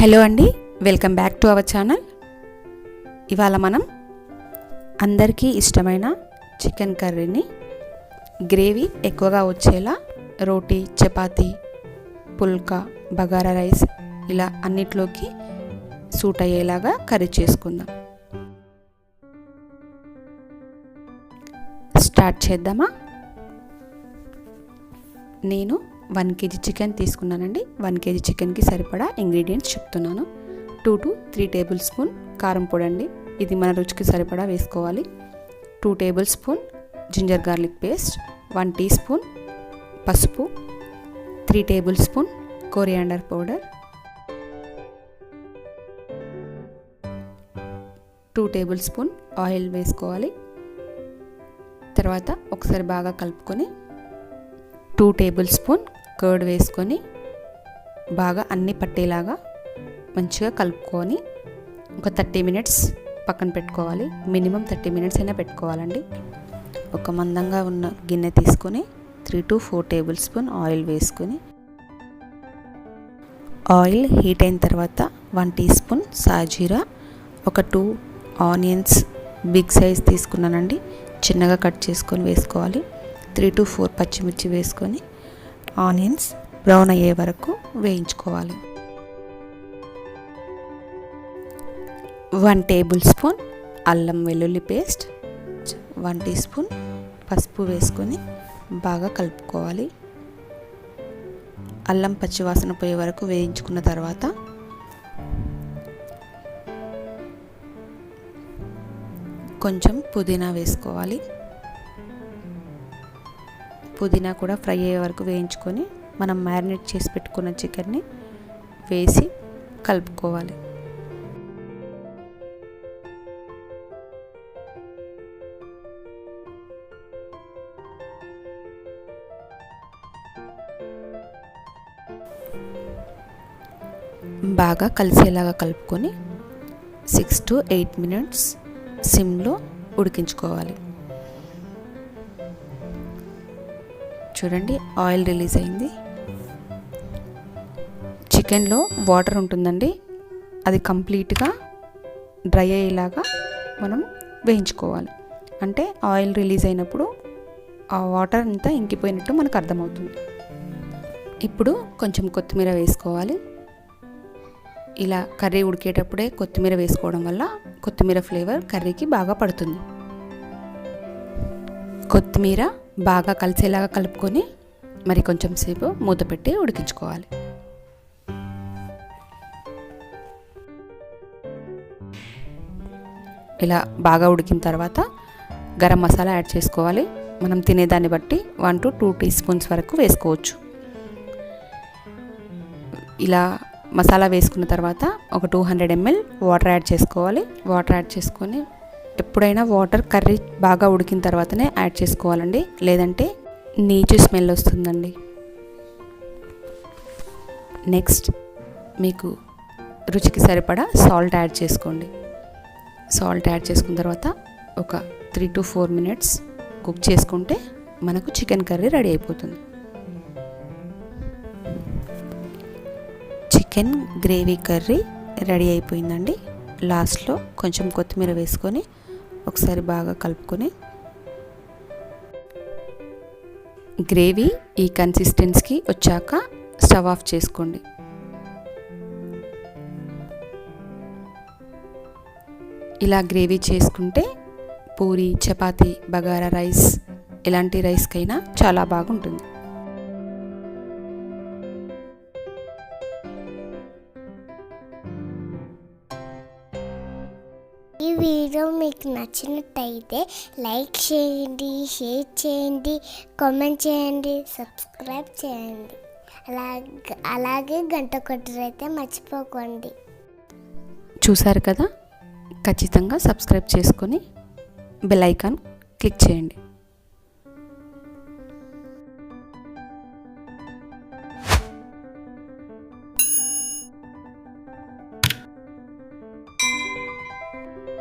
Hello అండి welcome back to our channel. ఇవాళ మనం అందరికీ ఇష్టమైన చికెన్ కర్రీని గ్రేవీ ఎక్కువగా వచ్చేలా రోటీ చపాతీ పుల్కా బగారా రైస్ ఇలా అన్నిట్లోకి సూట్ అయ్యేలాగా కర్రీ చేసుకుందాం. స్టార్ట్ చేద్దామా? నేను వన్ కేజీ చికెన్ తీసుకున్నానండి. వన్ కేజీ చికెన్కి సరిపడా ఇంగ్రీడియంట్స్ చెప్తున్నాను. Two to three tablespoon కారం పొడి అండి ఇది మన రుచికి సరిపడా వేసుకోవాలి. Two tablespoon ginger garlic paste. One teaspoon పసుపు. Three tablespoon coriander powder. Two tablespoon spoon oil వేసుకోవాలి. తర్వాత ఒకసారి బాగా కలుపుకొని టూ టేబుల్ స్పూన్ కర్డ్ వేసుకొని బాగా అన్ని పట్టేలాగా మంచిగా కలుపుకొని ఒక థర్టీ మినిట్స్ పక్కన పెట్టుకోవాలి. మినిమం థర్టీ మినిట్స్ అయినా పెట్టుకోవాలండి. ఒక మందంగా ఉన్న గిన్నె తీసుకొని three to four tablespoon oil వేసుకొని ఆయిల్ హీట్ అయిన తర్వాత వన్ టీ స్పూన్ సాజీరా ఒక టూ ఆనియన్స్ బిగ్ సైజ్ తీసుకున్నానండి. చిన్నగా కట్ చేసుకొని వేసుకోవాలి. త్రీ టు ఫోర్ పచ్చిమిర్చి వేసుకొని ఆనియన్స్ బ్రౌన్ అయ్యే వరకు వేయించుకోవాలి. వన్ టేబుల్ స్పూన్ అల్లం వెల్లుల్లి పేస్ట్ వన్ టీ స్పూన్ పసుపు వేసుకొని బాగా కలుపుకోవాలి. అల్లం పచ్చివాసన పోయే వరకు వేయించుకున్న తర్వాత కొంచెం పుదీనా వేసుకోవాలి. పుదీనా కూడా ఫ్రై అయ్యే వరకు వేయించుకొని మనం మ్యారినేట్ చేసి పెట్టుకున్న చికెన్ని వేసి కలుపుకోవాలి. బాగా కలిసేలాగా కలుపుకొని సిక్స్ టు ఎయిట్ మినిట్స్ సిమ్లో ఉడికించుకోవాలి. చూడండి ఆయిల్ రిలీజ్ అయింది. చికెన్లో వాటర్ ఉంటుందండి. అది కంప్లీట్గా డ్రై అయ్యేలాగా మనం వేయించుకోవాలి. అంటే ఆయిల్ రిలీజ్ అయినప్పుడు ఆ వాటర్ అంతా ఇంకిపోయినట్టు మనకు అర్థమవుతుంది. ఇప్పుడు కొంచెం కొత్తిమీర వేసుకోవాలి. ఇలా కర్రీ ఉడికేటప్పుడే కొత్తిమీర వేసుకోవడం వల్ల కొత్తిమీర ఫ్లేవర్ కర్రీకి బాగా పడుతుంది. కొత్తిమీర బాగా కలిసేలాగా కలుపుకొని మరి కొంచెం సేపు మూత పెట్టి ఉడికించుకోవాలి. ఇలా బాగా ఉడికిన తర్వాత గరం మసాలా యాడ్ చేసుకోవాలి. మనం తినేదాన్ని బట్టి one to two teaspoons వరకు వేసుకోవచ్చు. ఇలా మసాలా వేసుకున్న తర్వాత ఒక two hundred ML water add చేసుకోవాలి. వాటర్ యాడ్ చేసుకొని ఎప్పుడైనా వాటర్ కర్రీ బాగా ఉడికిన తర్వాతనే యాడ్ చేసుకోవాలండి. లేదంటే నీచు స్మెల్ వస్తుందండి. నెక్స్ట్ మీకు రుచికి సరిపడా సాల్ట్ యాడ్ చేసుకోండి. సాల్ట్ యాడ్ చేసుకున్న తర్వాత ఒక three to four minutes cook చేసుకుంటే మనకు చికెన్ కర్రీ రెడీ అయిపోతుంది. చికెన్ గ్రేవీ కర్రీ రెడీ అయిపోయిందండి. లాస్ట్లో కొంచెం కొత్తిమీర వేసుకొని ఒకసారి బాగా కలుపుకొని గ్రేవీ ఈ కన్సిస్టెన్స్కి వచ్చాక స్టవ్ ఆఫ్ చేసుకోండి. ఇలా గ్రేవీ చేసుకుంటే పూరి చపాతీ బగారా రైస్ ఎలాంటి రైస్కైనా చాలా బాగుంటుంది. వీడియో మీకు నచ్చినట్టయితే లైక్ చేయండి షేర్ చేయండి కామెంట్ చేయండి సబ్స్క్రైబ్ చేయండి. అలాగే అలాగే గంట కొట్టరైతే మర్చిపోకండి. చూసారు కదా? ఖచ్చితంగా సబ్స్క్రైబ్ చేసుకొని బెల్ ఐకాన్ క్లిక్ చేయండి.